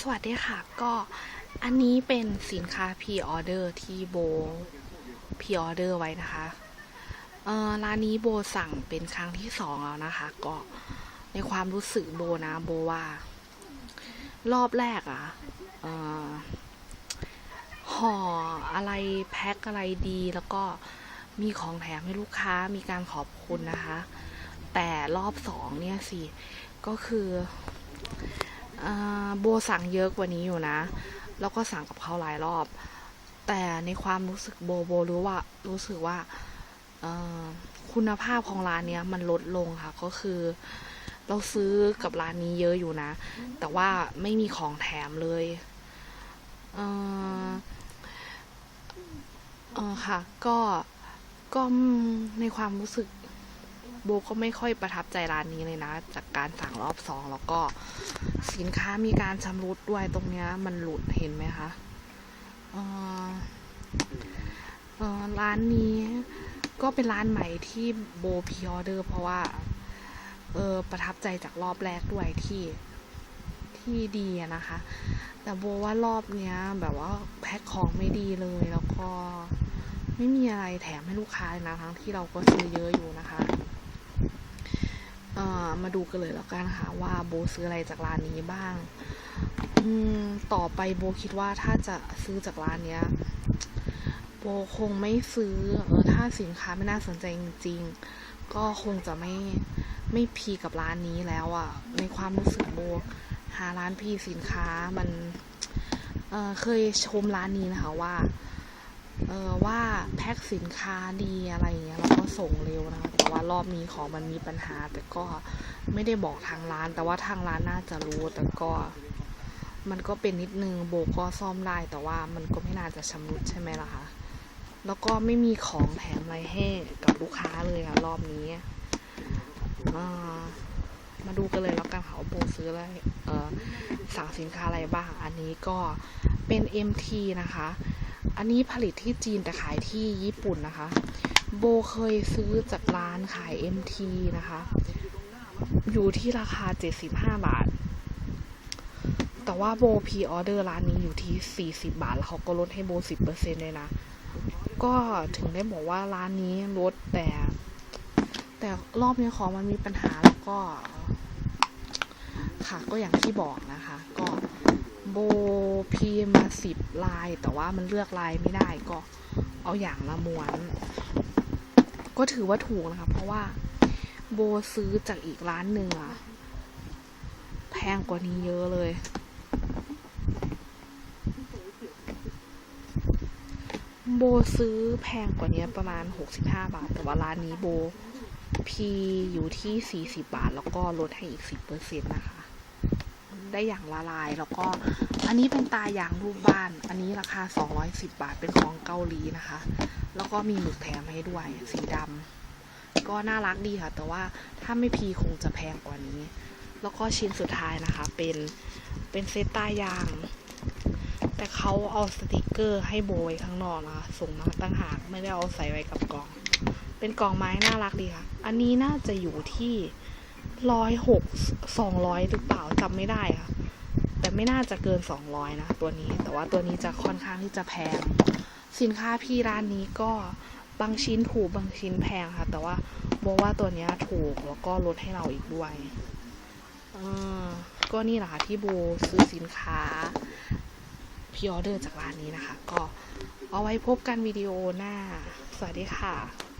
สวัสดีค่ะ ก็อันนี้เป็นสินค้าพ r ออเดอร์ที่โบพ r ออเดอร์ไว้นะคะเออร้านนี้โบสั่งเป็นครั้งที่สองแล้วนะคะ ก็ในความรู้สึกโบนะโบว่า รอบแรกอะเออห่ออะไรแพ็คอะไรดีแล้วก็มีของแถมให้ลูกค้ามีการขอบคุณนะคะ แต่รอบสองเนี่ยสิ ก็คืออ โบสั่งเยอะกว่านี้อยู่นะ แล้วก็สั่งกับเขาหลายรอบ แต่ในความรู้สึกโบโบรู้ว่ารู้สึกว่าคุณภาพของร้านเนี้ยมันลดลงค่ะ ก็คือ เราซื้อกับร้านนี้เยอะอยู่นะ แต่ว่าไม่มีของแถมเลยเออเออค่ะ ก็ก็ในความรู้สึก โบก็ไม่ค่อยประทับใจร้านนี้เลยนะ จากการสั่งรอบสองแล้วก็สินค้ามีการชำรุดด้วยตรงเนี้ยมันหลุดเห็นไหมคะเออเออร้านนี้ก็เป็นร้านใหม่ที่โบพีออเดอร์ เพราะว่าเออประทับใจจากรอบแรกด้วยที่ที่ดีนะคะ แต่โบว่ารอบเนี้ยแบบว่าแพ็คของไม่ดีเลยแล้วก็ไม่มีอะไรแถมให้ลูกค้าเลยนะทั้งที่เราก็ซื้อเยอะอยู่นะคะ มาดูกันเลยแล้วกันค่ะว่าโบซื้ออะไรจากร้านนี้บ้าง อืมต่อไปโบคิดว่าถ้าจะซื้อจากร้านเนี้ยโบคงไม่ซื้อเออถ้าสินค้าไม่น่าสนใจจริงๆ ก็คงจะไม่ไม่พีกับร้านนี้แล้วอะ่ะ ในความรู้สึกโบหาร้านพีสินค้ามันเเคยชมร้านนี้นะคะว่า เออว่าแพ็คสินค้าดีอะไรอย่างเงี้ยแล้วก็ส่งเร็วนะคะแต่ว่ารอบนี้ของมันมีปัญหา แต่ก็ไม่ได้บอกทางร้าน แต่ว่าทางร้านน่าจะรู้แต่ก็มันก็เป็นนิดนึงโบก็ซ่อมได้แต่ว่ามันก็ไม่น่าจะชำรุดใช่ไหมล่ะคะแล้วก็ไม่มีของแถมอะไรให้กับลูกค้าเลยอะรอบนี้มาดูกันเลยแล้วกันค่ะว่าโบซื้ออะไรสั่งสินค้าอะไรบ้าง อันนี้ก็เป็น MT นะคะ อันนี้ผลิตที่จีนแต่ขายที่ญี่ปุ่นนะคะ โบเคยซื้อจากร้านขาย MT นะคะ อยู่ที่ราคา 75 บาท แต่ว่าโบพีออเดอร์ร้านนี้อยู่ที่ 40 บาท แล้วเขาก็ลดให้โบ 10%เลยนะ ก็ถึงได้บอกว่าร้านนี้ลดแต่ แต่รอบนี้ของมันมีปัญหาแล้วก็ ค่ะก็อย่างที่บอกนะคะ ก็ โบพีมาสิบลาย แต่ว่ามันเลือกลายไม่ได้ก็เอาอย่างละม้วน ก็ถือว่าถูกนะคะ เพราะว่าโบซื้อจากอีกร้านหนึ่งอะแพงกว่านี้เยอะเลย โบซื้อแพงกว่านี้ประมาณ 65 บาท แต่ว่าร้านนี้โบพีอยู่ที่ 40 บาท แล้วก็ลดให้อีก 10%นะคะ ได้อย่างละลาย แล้วก็อันนี้เป็นตาอย่างรูปบ้าน อันนี้ราคา 210 บาทเป็นของเกาหลีนะคะ แล้วก็มีหมึกแถมให้ด้วยสีดำก็น่ารักดีค่ะ แต่ว่าถ้าไม่พีคงจะแพงกว่านี้ แล้วก็ชิ้นสุดท้ายนะคะ เป็นเป็นเซตตายาง แต่เขาเอาสติกเกอร์ให้โบไว้ข้างนอกนะคะส่งมาตั้งหากไม่ได้เอาใส่ไว้กับกล่อง เป็นกล่องไม้น่ารักดีค่ะ อันนี้น่าจะอยู่ที่ ร้อยหกสองร้อยหรือเปล่าจำไม่ได้ค่ะแต่ไม่น่าจะเกินสองร้อยนะตัวนี้ แต่ว่าตัวนี้จะค่อนข้างที่จะแพง สินค้าพี่ร้านนี้ก็บางชิ้นถูกบางชิ้นแพงค่ะ แต่ว่าโบว่าตัวนี้ถูกแล้วก็ลดให้เราอีกด้วยก็นี่แหละค่ะที่โบซื้อสินค้าพ r ออเดอร์จากร้านนี้นะคะ ก็เอาไว้พบกันวิดีโอหน้า สวัสดีค่ะ